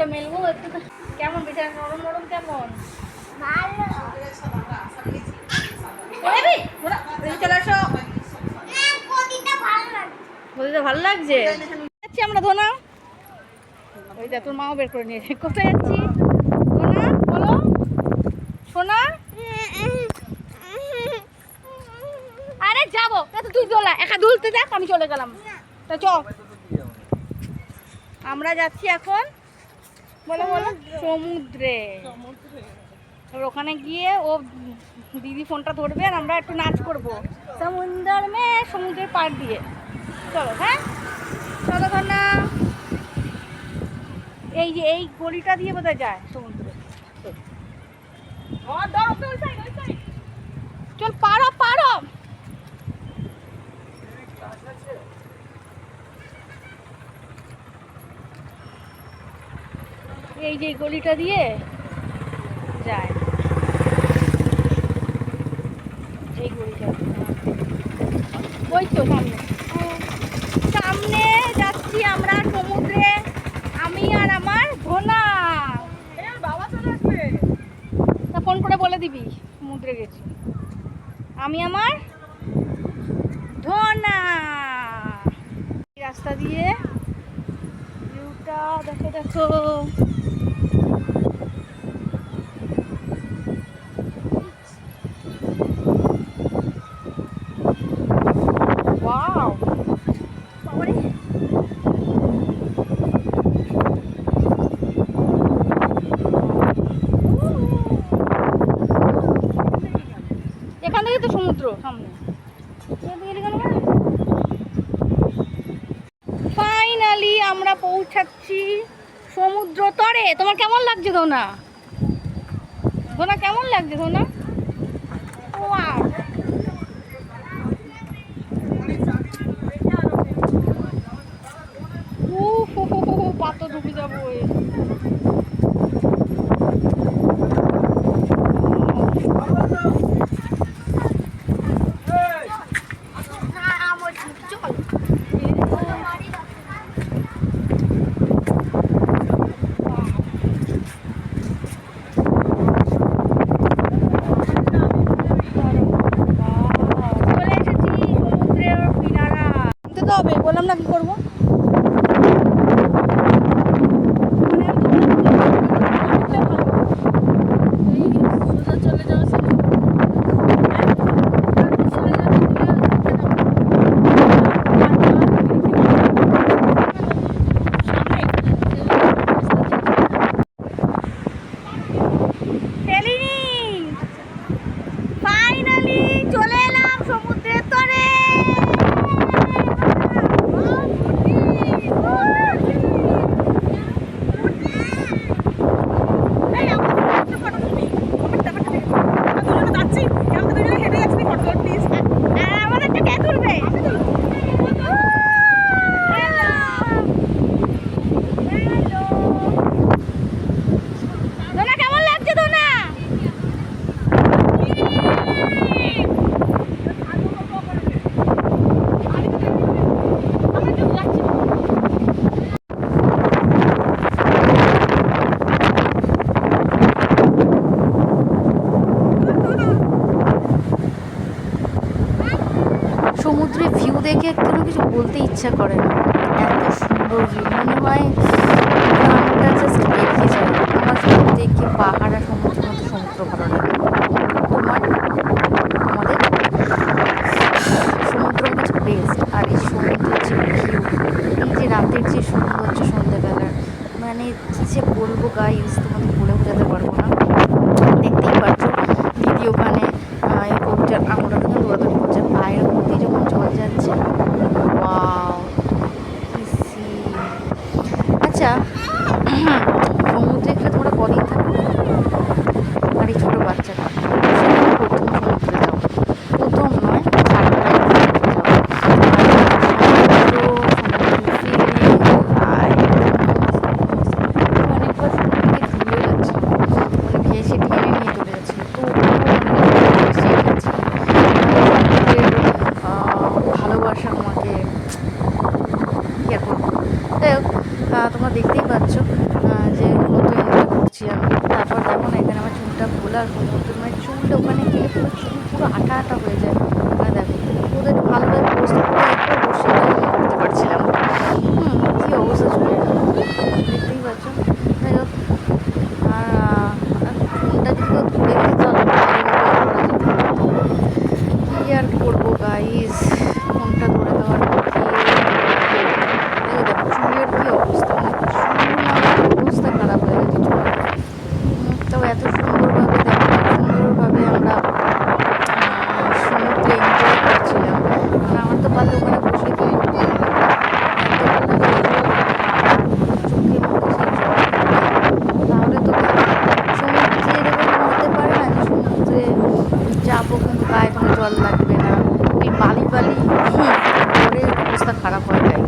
কাপড়টা মেলবো একটু কেমন? বিছানা নরম নরম কেমন? গদিটা ভালো লাগছে। যাচ্ছি আমরা ধোনা। ওই দেখ তোর মাও বের করে নিয়েছে। কোথায় যাচ্ছি? ধোনা বলো। সোনা? আরে যাব। তুই দোলা একা দুলতে দেখ আমি চলে গেলাম। তা চ। আমরা যাচ্ছি এখন। বলো বলো সমুদ্রে। ওখানে গিয়ে ও দিদি ফোনটা ধরবে আর আমরা একটু নাচ করব। সমুদ্র মে সমুদ্রের পাড় দিয়ে। চলো হ্যাঁ? চলো ধন্যা এই যে এই গলিটা দিয়ে বোধহয় যায় সমুদ্রে। চল পারো পারো এই যে গলিটা দিয়ে যায়। এই গলিটা। ওই তো সামনে। সামনে যাচ্ছি আমরা সমুদ্রে আমি আর আমার ভোনা। তা ফোন করে বলে দিবি সমুদ্রে গেছি। আমি আমার ধোনা রাস্তা দিয়ে ভিউটা দেখো দেখো। তো সমুদ্র, সামনে। ফাইনালি আমরা পৌঁছাচ্ছি সমুদ্র তরে। তোমার কেমন লাগছে, ধোনা? ধোনা, কেমন লাগছে, ধোনা? ওয়াও তো হবে বললাম না কি করব ফেলিনি ফাইনালি চলে এলাম সমুদ্রের তরে আর আমাদেরটা কে তুলবে দোনা কেমন লাগছে দোনা সমুদ্রের ভিউ দেখে কোনো কিছু বলতে ইচ্ছা করে না। এত সুন্দর ভিউ মনে হয় জাস্ট দেখে যায় আমার দেখে পাহাড় আর যাই হোক তোমরা দেখতেই পাচ্ছ যে কত এনজয় করছি আমি। তারপর দেখো না, এখানে আমার চুলটা খোলার কোনো মানে চুলটা ওখানে গেলে পুরো চুল পুরো আটা আটা হয়ে যায়। মানে দেখো, ওদের ভালোভাবে পরিস্থিতি এখন জল লাগবে না। এই বালি বালি ঘি অবস্থা খারাপ হয়ে যায়